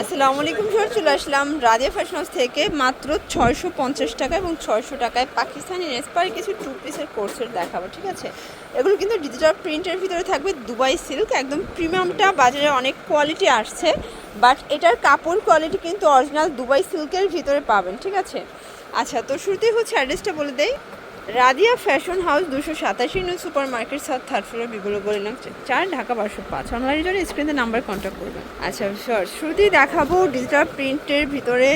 আসসালামু আলাইকুম স্যার চলে আসলাম রাজিয়া ফ্যাশন হাউস থেকে মাত্র ছয়শো পঞ্চাশ টাকা এবং ছয়শো টাকায় পাকিস্তানি নেসপার কিছু টু পিসের কোর্সের দেখাবো, ঠিক আছে? এগুলো কিন্তু ডিজিটাল প্রিন্টের ভিতরে থাকবে দুবাই সিল্ক একদম প্রিমিয়ামটা বাজারে অনেক কোয়ালিটি আসছে বাট এটার কাপড় কোয়ালিটি কিন্তু অরিজিনাল দুবাই সিল্কের ভিতরে পাবেন, ঠিক আছে? আচ্ছা তো শুরুতেই হচ্ছে অ্যাড্রেসটা বলে দেই। রাদিয়া ফ্যাশন হাউস দুশো সাতাশি new super market south third floor বিগুলো গলিলাম চার, ঢাকা বারোশো পাঁচ। অনলাইনের জন্য স্ক্রিনে নাম্বার কন্ট্যাক্ট করবেন। আচ্ছা স্যার শুরুতেই দেখাবো ডিজিটাল প্রিন্টের ভিতরে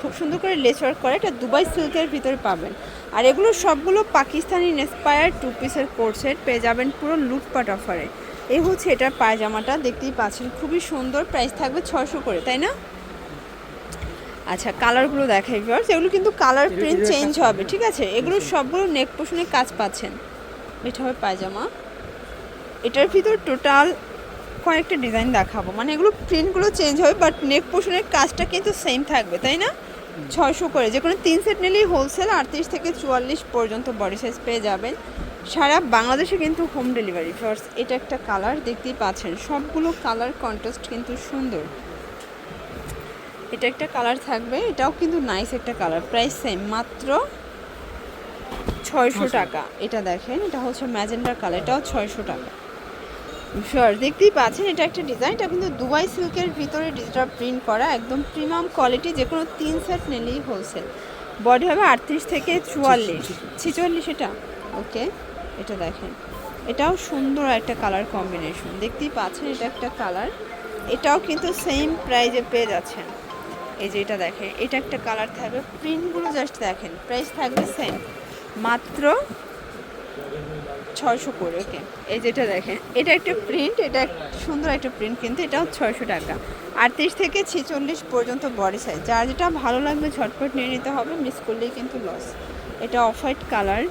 খুব সুন্দর করে লেস ওয়ার্ক করে এটা দুবাই সিল্কের ভিতরে পাবেন। আর এগুলো সবগুলো পাকিস্তানি ইন্সপায়ার টু পিসের কোর্সেট পেয়ে যাবেন পুরো লুটপাট অফারে এই হচ্ছে এটার পায়জামাটা, দেখতেই পাচ্ছেন, খুবই সুন্দর প্রাইস থাকবে ছশো করে, তাই না? আচ্ছা কালারগুলো দেখাই ভিউয়ার্স এগুলো কিন্তু কালার প্রিন্ট চেঞ্জ হবে ঠিক আছে? এগুলো সবগুলো নেক পোষণের কাজ পাচ্ছেন। এটা হবে পায়জামা। এটার ভিতর টোটাল কয়েকটা ডিজাইন দেখাবো। মানে এগুলো প্রিন্টগুলো চেঞ্জ হবে বাট নেক পোষণের কাজটা কিন্তু সেম থাকবে তাই না? ছয়শো করে যে কোনো তিন সেট নিলেই হোলসেল আটত্রিশ থেকে চুয়াল্লিশ পর্যন্ত বডি সাইজ পেয়ে যাবেন। সারা বাংলাদেশে কিন্তু হোম ডেলিভারি ফার্স্ট এটা একটা কালার দেখতেই পাচ্ছেন। সবগুলো কালার কন্ট্রাস্ট কিন্তু সুন্দর। এটা একটা কালার থাকবে এটাও কিন্তু নাইস একটা কালার। প্রাইস সেম মাত্র ছয়শো টাকা। এটা দেখেন এটা হচ্ছে ম্যাজেন্ডার কালার এটাও ছয়শো টাকা। শিওর দেখতেই পাচ্ছেন এটা একটা ডিজাইন এটা কিন্তু দুবাই সিল্কের ভিতরে ডিজিটাল প্রিন্ট করা একদম প্রিমিয়াম কোয়ালিটি যে কোনো তিন সেট নিলেই হোলসেল বডি হবে আটত্রিশ থেকে চুয়াল্লিশ। ছিচল্লিশ। এটা? ওকে এটা দেখেন। এটাও সুন্দর একটা কালার কম্বিনেশন দেখতেই পাচ্ছেন এটা একটা কালার এটাও কিন্তু সেম প্রাইজে পেয়ে যাচ্ছেন। এই যে এটা দেখেন, এটা একটা কালার থাকবে। প্রিন্টগুলো জাস্ট দেখেন প্রাইস থাকবে সেম মাত্র ছয়শো করে ওকে এই যেটা দেখেন, এটা একটা প্রিন্ট এটা সুন্দর একটা প্রিন্ট কিন্তু, এটাও ছয়শো টাকা। আটত্রিশ থেকে ছেচল্লিশ পর্যন্ত বডি সাইজ যার যেটা ভালো লাগবে ঝটপট নিয়ে নিতে হবে মিস করলেই কিন্তু লস এটা অফ হোয়াইট কালার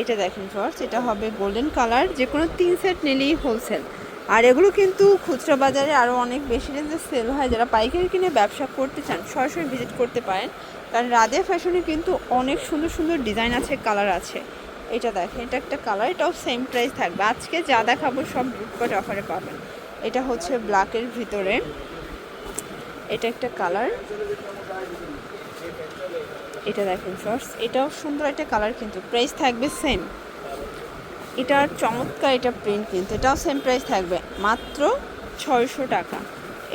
এটা দেখেন ফার্স্ট এটা হবে গোল্ডেন কালার যে কোনো তিন সেট নিলেই হোলসেল আর এগুলো কিন্তু খুচরা বাজারে আরও অনেক বেশি রেঞ্জে সেল হয়। যারা পাইকারি কিনে ব্যবসা করতে চান, সরাসরি ভিজিট করতে পারেন। কারণ রাধে ফ্যাশনে কিন্তু অনেক সুন্দর সুন্দর ডিজাইন আছে কালার আছে। এটা দেখেন, এটা একটা কালার এটাও সেম প্রাইস থাকবে। আজকে যা দেখাবো সব বুকপট অফারে পাবেন। এটা হচ্ছে ব্ল্যাকের ভিতরে। এটা একটা কালার এটা দেখেন শর্টস এটাও সুন্দর একটা কালার কিন্তু প্রাইস থাকবে সেম এটার চমৎকার এটা প্রিন্ট কিন্তু, এটাও সেম প্রাইস থাকবে। মাত্র ছয়শো টাকা।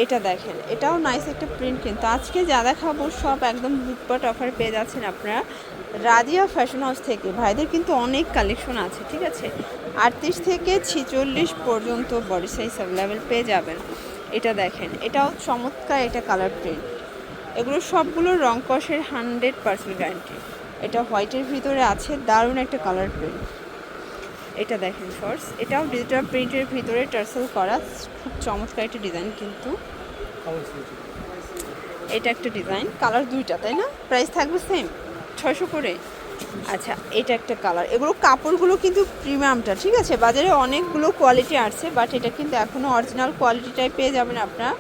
এটা দেখেন, এটাও নাইস একটা প্রিন্ট কিন্তু। আজকে যা দেখাবো সব একদম লুটপাট অফার পেয়ে যাচ্ছেন আপনারা। রাদিয়া ফ্যাশন হাউস থেকে। ভাইদের কিন্তু অনেক কালেকশন আছে, ঠিক আছে? আটত্রিশ থেকে ছিচল্লিশ পর্যন্ত বডি সাইজ অ্যাভেলেবেল পেয়ে যাবেন। এটা দেখেন, এটাও চমৎকার এটা কালার প্রিন্ট এগুলো সবগুলো রং কষের হান্ড্রেড পার্সেন্ট গ্যারান্টি এটা হোয়াইটের ভিতরে আছে, দারুণ একটা কালার প্রিন্ট এটা দেখেন শর্টস এটাও ডিজিটাল প্রিন্টের ভিতরে টার্সেল করা। খুব চমৎকার একটা ডিজাইন কিন্তু। এটা একটা ডিজাইন কালার দুইটা, তাই না? প্রাইস থাকবে সেম ছয়শো করে। আচ্ছা এটা একটা কালার এগুলো কাপড়গুলো কিন্তু প্রিমিয়ামটা ঠিক আছে? বাজারে অনেকগুলো কোয়ালিটি আসছে বাট এটা কিন্তু এখনও অরিজিনাল কোয়ালিটিটাই পেয়ে যাবেন আপনারা।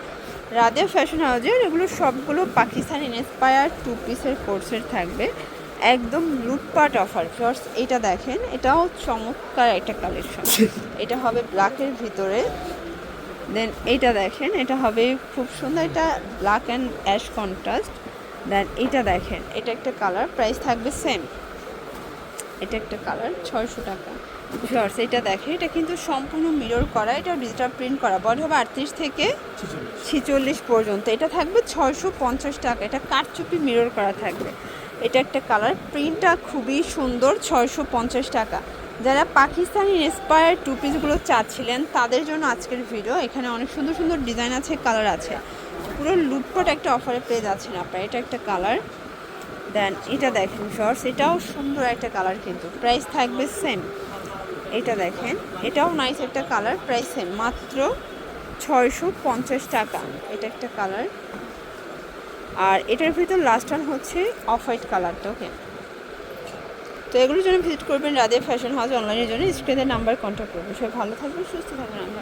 রাধে ফ্যাশন হাউজের, এগুলো সবগুলো পাকিস্তান ইন্সপায়ার টু পিসের কোর্সের থাকবে। একদম লুটপাট অফার ফার্স্ট এটা দেখেন এটাও চমৎকার একটা কালেকশন এটা হবে ব্ল্যাকের ভিতরে। দেন এইটা দেখেন এটা হবে খুব সুন্দর এটা black and ash contrast then এটা দেখেন এটা একটা কালার প্রাইস থাকবে সেম এটা একটা কালার ছয়শো টাকা। শর্টস এটা দেখেন এটা কিন্তু সম্পূর্ণ মিরর করা এটা ডিজিটাল প্রিন্ট করা। বডি হবে আটত্রিশ থেকে ছিচল্লিশ। পর্যন্ত। এটা থাকবে ছয়শো পঞ্চাশ টাকা। এটা কাঠচুপি মিরর করা থাকবে। এটা একটা কালার। প্রিন্টটা খুবই সুন্দর, ছয়শো পঞ্চাশ টাকা। যারা পাকিস্তানি ইন্সপায়ার টু পিসগুলো চাচ্ছিলেন, তাদের জন্য আজকের ভিডিও এখানে অনেক সুন্দর সুন্দর ডিজাইন আছে কালার আছে। পুরো লুটপট একটা অফারে পেয়ে যাচ্ছেন আপনারা। এটা একটা কালার দেন এটা দেখেন শর্টস এটাও সুন্দর একটা কালার কিন্তু। প্রাইস থাকবে সেম এটা দেখেন, এটাও নাইস একটা কালার প্রাইস সেম মাত্র ছয়শো পঞ্চাশ টাকা। এটা একটা কালার আর এটার ভিতর লাস্ট ওয়ান হচ্ছে অফ হোয়াইট কালারটা ওকে তো এগুলোর জন্য ভিজিট করবেন রাধে ফ্যাশন হাউস অনলাইনের জন্য। স্ক্রিনের নাম্বার কন্ট্যাক্ট করবেন। সবাই ভালো থাকবেন, সুস্থ থাকবেন। আমরা